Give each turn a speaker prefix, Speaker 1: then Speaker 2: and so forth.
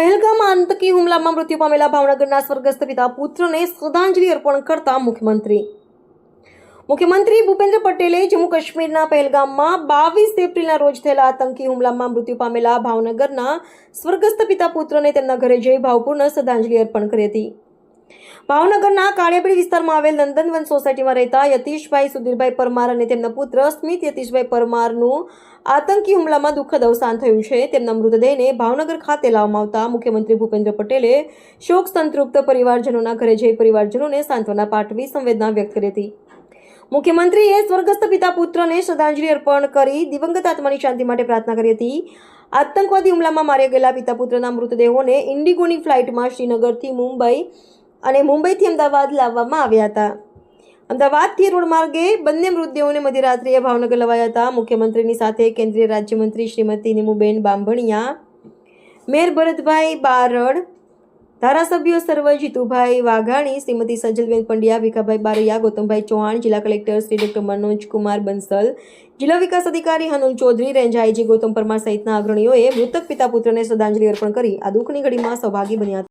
Speaker 1: પહેલગામમાં આતંકી હુમલામાં મૃત્યુ પામેલા ભાવનગરના સ્વર્ગસ્થ પિતા પુત્રને શ્રદ્ધાંજલિ અર્પણ કરતા મુખ્યમંત્રી. મુખ્યમંત્રી ભૂપેન્દ્ર પટેલે જમ્મુ કાશ્મીરના પહેલગામમાં બાવીસ એપ્રિલના રોજ થયેલા આતંકી હુમલામાં મૃત્યુ પામેલા ભાવનગરના સ્વર્ગસ્થ પિતા પુત્રને તેમના ઘરે જઈ ભાવપૂર્ણ શ્રદ્ધાંજલિ અર્પણ કરી હતી. ભાવનગરના કાળિયાબીડી વિસ્તારમાં આવેલ નંદનવન સોસાયટીમાં રહેતા યતીશભાઈ સુધીરભાઈ પરમાર અને તેમના પુત્ર સ્મિત યતીશભાઈ પરમારનું આતંકી હુમલામાં દુઃખદ અવસાન થયું છે. તેમના મૃતદેહને ભાવનગર ખાતે લાવવામાં આવતા મુખ્યમંત્રી ભૂપેન્દ્ર પટેલે શોક સંતૃપ્ત પરિવારજનોના ઘરે જઈ પરિવારજનોને સાંત્વના પાઠવી સંવેદના વ્યક્ત કરી હતી. મુખ્યમંત્રીએ સ્વર્ગસ્થ પિતા પુત્રને શ્રદ્ધાંજલિ અર્પણ કરી દિવંગત આત્માની શાંતિ માટે પ્રાર્થના કરી હતી. આતંકવાદી હુમલામાં માર્યા ગયેલા પિતા પુત્રના મૃતદેહોને ઇન્ડિગોની ફ્લાઇટમાં શ્રીનગરથી મુંબઈ અને મુંબઈથી અમદાવાદ લાવવામાં આવ્યા હતા. અમદાવાદથી રોડ માર્ગે બંને મૃતદેહોને મધ્યરાત્રિએ ભાવનગર લવાયા હતા. મુખ્યમંત્રીની સાથે કેન્દ્રીય રાજ્યમંત્રી શ્રીમતી નીમુબેન બાંભણિયા, મેયર ભરતભાઈ બારડ, ધારાસભ્યો સર્વ જીતુભાઈ વાઘાણી, શ્રીમતી સજલબેન પંડ્યા, ભીખાભાઈ બારૈયા, ગૌતમભાઈ ચૌહાણ, જિલ્લા કલેક્ટર શ્રી ડોક્ટર મનોજ કુમાર બંસલ, જિલ્લા વિકાસ અધિકારી હનુલ ચૌધરી, રેન્જાઈજી ગૌતમ પરમાર સહિતના અગ્રણીઓએ મૃતક પિતા પુત્રને શ્રદ્ધાંજલિ અર્પણ કરી આ દુઃખની ઘડીમાં સહભાગી બન્યા હતા.